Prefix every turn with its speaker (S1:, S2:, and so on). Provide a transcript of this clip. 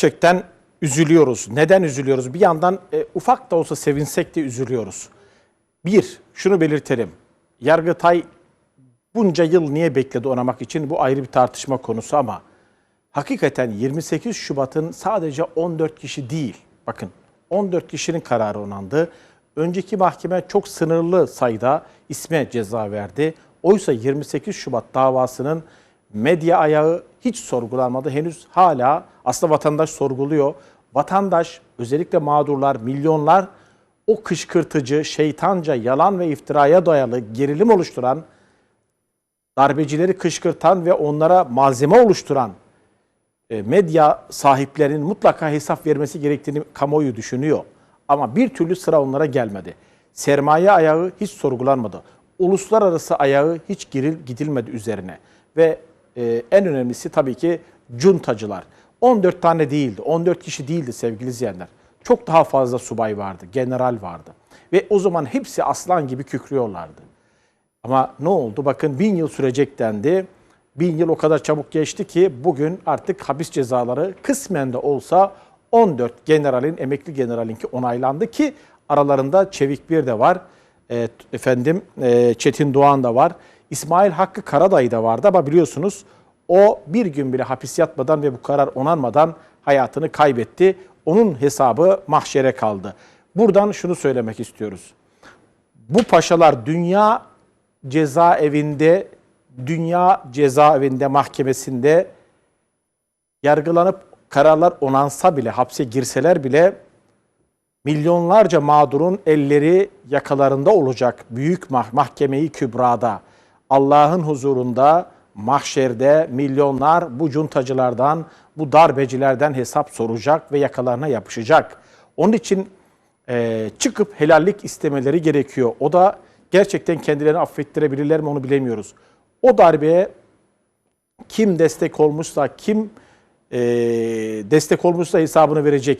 S1: gerçekten üzülüyoruz. Neden üzülüyoruz? Bir yandan e, ufak da olsa sevinsek de üzülüyoruz. Bir, şunu belirtelim. Yargıtay bunca yıl niye bekledi onamak için bu ayrı bir tartışma konusu ama hakikaten 28 Şubat'ın sadece 14 kişi değil, bakın 14 kişinin kararı onandı. Önceki mahkeme çok sınırlı sayıda isme ceza verdi. Oysa 28 Şubat davasının medya ayağı hiç sorgulanmadı. Henüz hala aslında vatandaş sorguluyor. Vatandaş özellikle mağdurlar, milyonlar o kışkırtıcı, şeytanca, yalan ve iftiraya dayalı gerilim oluşturan darbecileri kışkırtan ve onlara malzeme oluşturan e, medya sahiplerinin mutlaka hesap vermesi gerektiğini kamuoyu düşünüyor. Ama bir türlü sıra onlara gelmedi. Sermaye ayağı hiç sorgulanmadı. Uluslararası ayağı hiç giril, gidilmedi üzerine. Ve e, en önemlisi tabii ki cuntacılar. 14 tane değildi, 14 kişi değildi sevgili izleyenler. Çok daha fazla subay vardı, general vardı. Ve o zaman hepsi aslan gibi kükrüyorlardı. Ama ne oldu? Bakın bin yıl sürecek dendi. Bin yıl o kadar çabuk geçti ki bugün artık hapis cezaları kısmen de olsa 14 generalin, emekli generalinki onaylandı ki aralarında Çevik Bir de var. E, efendim e, Çetin Doğan da var. İsmail Hakkı Karadayı da vardı ama biliyorsunuz o bir gün bile hapis yatmadan ve bu karar onanmadan hayatını kaybetti. Onun hesabı mahşere kaldı. Buradan şunu söylemek istiyoruz bu paşalar dünya cezaevinde, dünya cezaevinde mahkemesinde yargılanıp kararlar onansa bile, hapse girseler bile milyonlarca mağdurun elleri yakalarında olacak büyük mah- mahkemeyi kübrada. Allah'ın huzurunda, mahşerde milyonlar bu cuntacılardan, bu darbecilerden hesap soracak ve yakalarına yapışacak. Onun için e, çıkıp helallik istemeleri gerekiyor. O da gerçekten kendilerini affettirebilirler mi onu bilemiyoruz. O darbeye kim destek olmuşsa, kim e, destek olmuşsa hesabını verecek.